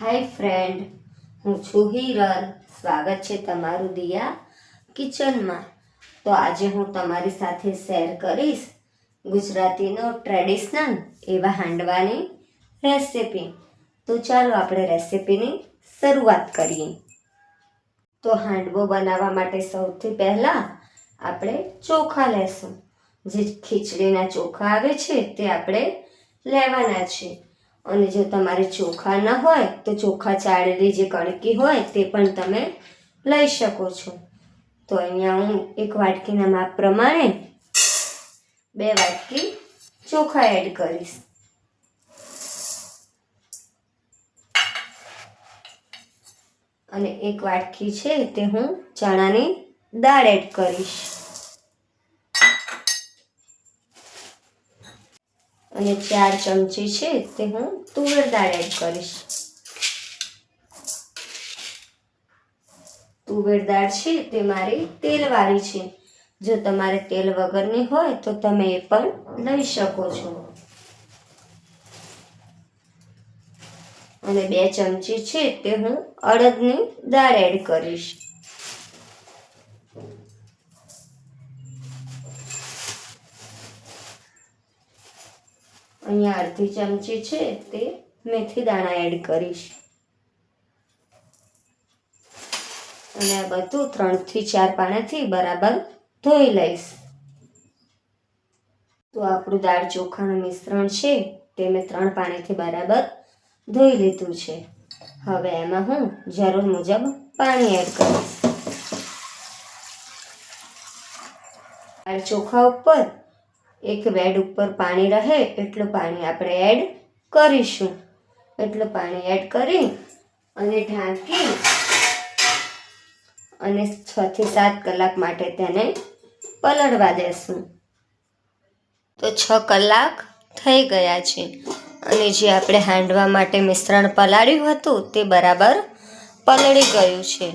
હાય friend, હું છું હિરલ. સ્વાગત છે તમારું દિયા કિચનમાં. તો આજે હું તમારી સાથે શેર કરીશ ગુજરાતીનો ટ્રેડિશનલ એવા હાંડવાની રેસિપી. તો ચાલો આપણે રેસિપીની શરૂઆત કરીએ. તો હાંડવો બનાવવા માટે સૌથી પહેલાં આપણે ચોખા લેશું. જે ખીચડીના ચોખા આવે છે તે આપણે લેવાના છે અને જો તમારે ચોખા ન હોય, તો ચોખા ચાળેલી જે કણકી હોય, તે પણ તમે લઈ શકો છો. તો અહીંયા હું એક વાટકીના માપ પ્રમાણે બે વાટકી ચોખા એડ કરીશ. અને એક વાટકી છે તે હું ચણાની દાળ એડ કરીશ. અને ચાર ચમચી છે તે હું તુવેર દાળ એડ કરીશ. તુવેર દાળ છે તે મારી તેલવાળી છે. જો તમારે તેલ વગરની હોય તો તમે એ પણ લઈ શકો છો. અને બે ચમચી છે તે હું અડદની દાળ એડ કરીશ. અહીંયા અડધી ચમચી છે તે મેથી દાણા એડ કરીશ. અને આ બધું ત્રણથી ચાર પાણીથી બરાબર ધોઈ લઈશ. તો આપણું દાળ ચોખાનું મિશ્રણ છે તે મેં ત્રણ પાણીથી બરાબર ધોઈ લીધું છે. હવે એમાં હું જરૂર મુજબ પાણી એડ કરીશ. દાળ ચોખા ઉપર એક બેડ ઉપર પાણી રહે, એટલું પાણી આપણે એડ કરીશું. એટલું પાણી એડ કરી અને ઢાંકી અને છથી સાત કલાક માટે તેને પલળવા દેશું. તો છ કલાક થઈ ગયા છે. અને જે આપણે હાંડવા માટે મિશ્રણ પલાળ્યું હતું, તે બરાબર પલળી ગયું છે.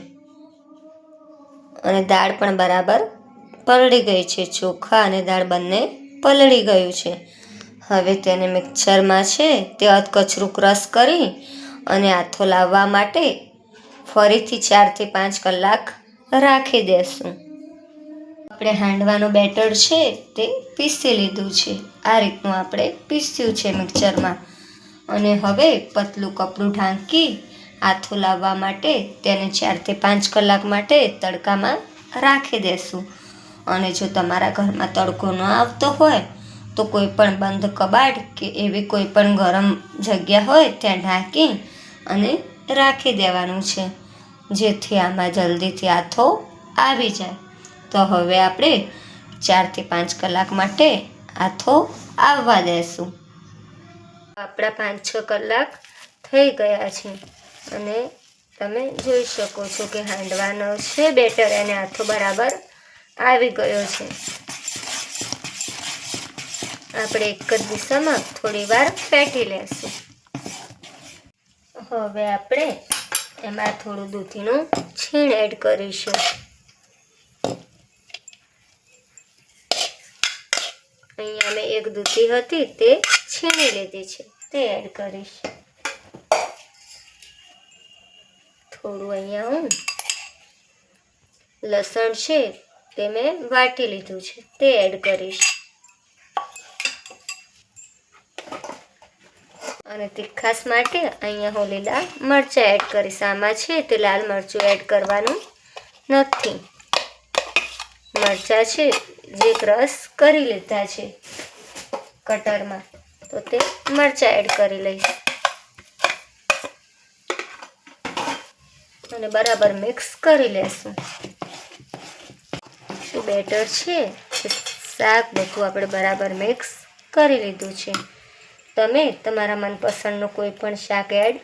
અને દાળ પણ બરાબર પલળી ગઈ છે. ચોખા અને દાળ બંને પલળી ગયું છે. હવે તેને મિક્સરમાં છે તે અધકચરું ક્રશ કરી અને આથો લાવવા માટે ફરીથી ચારથી પાંચ કલાક રાખી દેશું. આપણે હાંડવાનું બેટર છે તે પીસી લીધું છે. આ રીતનું આપણે પીસ્યું છે મિક્સરમાં. અને હવે પતલું કપડું ઢાંકી આથો લાવવા માટે તેને ચારથી પાંચ કલાક માટે તડકામાં રાખી દેશું. અને જો તમારા ઘરમાં તડકો ન આવતો હોય, તો કોઈ પણ બંધ કબાટ કે એવી કોઈ પણ ગરમ જગ્યા હોય ત્યાં ઢાંકી અને રાખી દેવાનું છે. જેથી આમાં જલ્દીથી આથો આવી જાય. તો હવે આપણે ચારથી પાંચ કલાક માટે આથો આવવા દેશું. આપણા પાંચ છ કલાક થઈ ગયા છે અને તમે જોઈ શકો છો કે હાંડવાનો છે બેટર એને આથો બરાબર આવી ગયો છે. આપણે એક જ દિશામાં થોડી વાર ફેટી લેશું. હવે આપણે એમાં થોડું દૂધીનું છીણ એડ કરીશું. અહીંયા મેં એક દૂધી હતી, તે છીણી લીધી છે, તે એડ કરીશ. થોડું અહીંયા હું લસણ છે તે મેં વાટી લીધું છે. તે એડ કરીશ. અને તીખાસ માટે અહીંયા હું લીલા મરચાં એડ કરીશ. આમાં છે તે લાલ મરચું એડ કરવાનું નથી. મરચાં છે જે ક્રશ કરી લીધા છે કટરમાં. તો તે મરચાં એડ કરી લઈશ. અને બરાબર મિક્સ કરી લેશું. બેટર છે. શાક બધું આપણે બરાબર મિક્સ કરી લીધું છે. તમે તમારા મનપસંદનું કોઈ પણ શાક એડ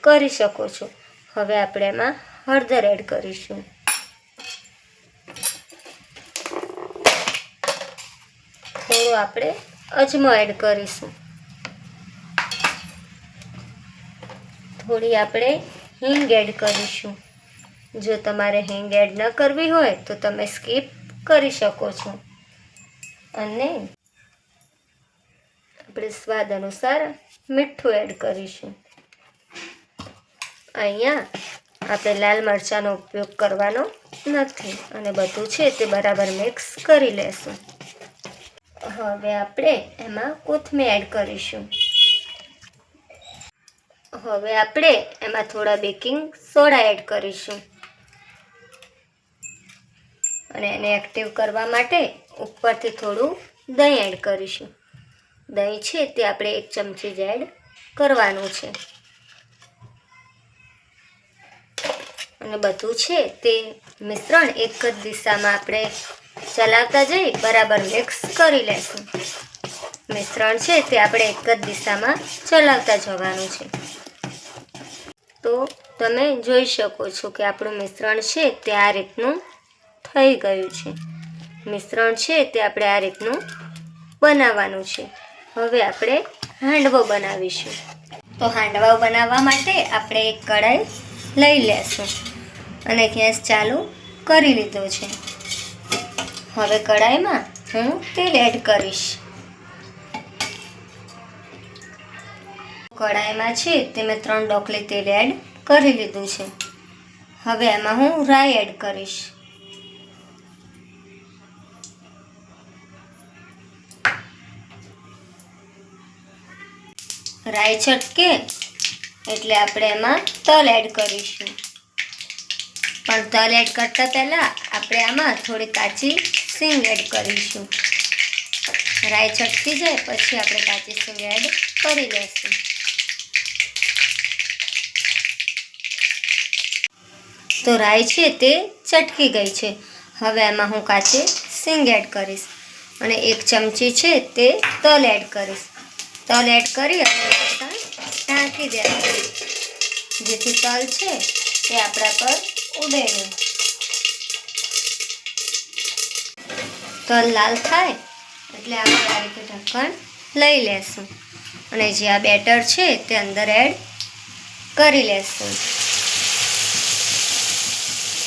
કરી શકો છો. હવે આપણે એમાં હળદર એડ કરીશું. થોડું આપણે અજમો એડ કરીશું. થોડી આપણે હિંગ એડ કરીશું. જો તમારે હિંગ એડ ન કરવી હોય તો તમે સ્કીપ કરી શકો છો. અને આપણે સ્વાદ અનુસાર મીઠું એડ કરીશું. અહીંયા આપણે લાલ મરચાંનો ઉપયોગ કરવાનો નથી અને બધું છે તે બરાબર મિક્સ કરી લેશું. હવે આપણે એમાં કોથમીર એડ કરીશું. હવે આપણે એમાં થોડા બેકિંગ સોડા એડ કરીશું. અને એને એક્ટિવ કરવા માટે ઉપરથી થોડું દહીં એડ કરીશું. દહીં છે તે આપણે એક ચમચી જ એડ કરવાનું છે. અને બધું છે તે મિશ્રણ એક જ દિશામાં આપણે ચલાવતા જઈ બરાબર મિક્સ કરી લેશું. મિશ્રણ છે તે આપણે એક જ દિશામાં ચલાવતા જવાનું છે. તો તમે જોઈ શકો છો કે આપણું મિશ્રણ છે તે આ રીતનું થઈ ગયું છે. મિશ્રણ છે તે આપણે આ રીતનું બનાવવાનું છે. હવે આપણે હાંડવો બનાવીશું. તો હાંડવા બનાવવા માટે આપણે એક કઢાઈ લઈ લેશું અને ગેસ ચાલુ કરી લીધો છે. હવે કઢાઈમાં હું તેલ એડ કરીશ. કઢાઈમાં છે તે મેં ત્રણ ડોકલી તેલ એડ કરી લીધું છે. હવે એમાં હું રાઈ એડ કરીશ. રાઈ છટકે એટલે આપણે એમાં તલ એડ કરીશું. પણ તલ એડ કરતાં પહેલાં આપણે આમાં થોડી કાચી સિંગ એડ કરીશું. રાઈ છટકી જાય પછી આપણે કાચી સિંગ એડ કરી લઈશું તો રાઈ છે તે ચટકી ગઈ છે. હવે એમાં હું કાચી સિંગ એડ કરીશ. અને એક ચમચી છે તે તલ એડ કરીશ. તલ એડ કરી અને ઢાંકી દેવાનું. જેથી તલ છે તે આપણા પર ઉડે નહીં. તલ લાલ થાય એટલે આપણે આ રીતે ઢક્કણ લઈ લેશું. અને જે આ બેટર છે તે અંદર એડ કરી લેશું.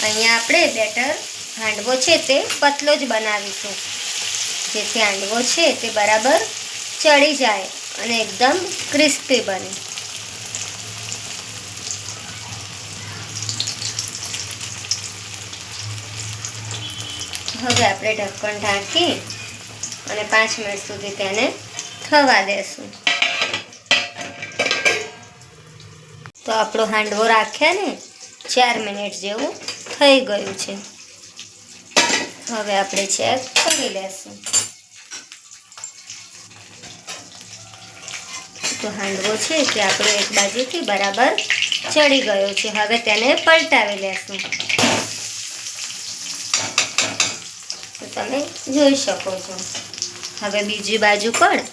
અહીંયા આપણે બેટર હાંડવો છે તે પતલો જ બનાવીશું. જેથી હાંડવો છે તે બરાબર ચડી જાય. અને એકદમ ક્રિસ્પી બને. હવે આપણે ઢક્કણ ઢાંકી અને પાંચ મિનિટ સુધી તેને થવા દેશું. તો આપણો હાંડવો રાખ્યા ને, ચાર મિનિટ જેવું થઈ ગયું છે. હવે આપણે ચેક કરી લેશું. તો હાંડવો છે તે આપણો એક બાજુથી બરાબર ચડી ગયો છે. હવે તેને પલટાવી લેશું. તો તમે જોઈ શકો છો. હવે બીજી બાજુ પણ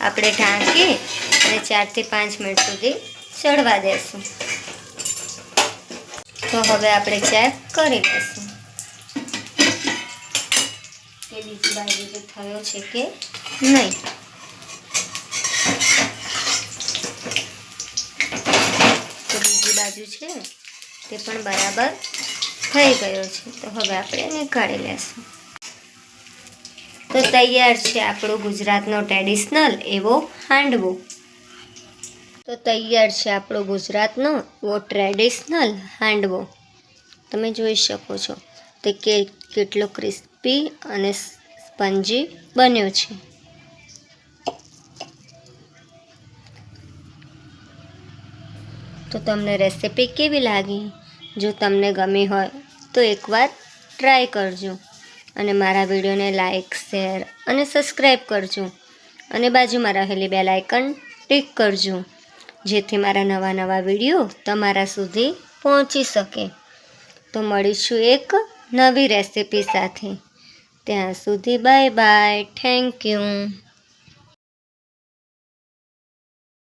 આપણે ઢાંકી અને ચારથી પાંચ મિનિટ સુધી ચડવા દેશું. તો હવે આપણે ચેક કરી લઈશું કે બીજી બાજુ થયો છે કે નહીં તો બીજી છે તે પણ બરાબર થઈ ગયો છે. તો હવે આપણે નીકાળી લેશું. તો તૈયાર છે આપણું ગુજરાતનો ટ્રેડિશનલ એવો હાંડવો. તો તૈયાર છે આપણો ગુજરાતનો એવો ટ્રેડિશનલ હાંડવો. તમે જોઈ શકો છો તે કેટલો ક્રિસ્પી અને સ્પંજી બન્યો છે. તો તમને રેસિપી કેવી લાગી? જો તમને ગમી હોય, તો એકવાર ટ્રાય કરજો. અને મારા વિડીયોને લાઇક શેર અને સબસ્ક્રાઈબ કરજો. અને બાજુમાં રહેલી બેલ આઇકન ટિક કરજો, જેથી મારા નવા નવા વીડિયો તમારા સુધી પહોંચી શકે. તો મળીશું એક નવી રેસિપી સાથે. ત્યાં સુધી બાય બાય થેન્ક યુ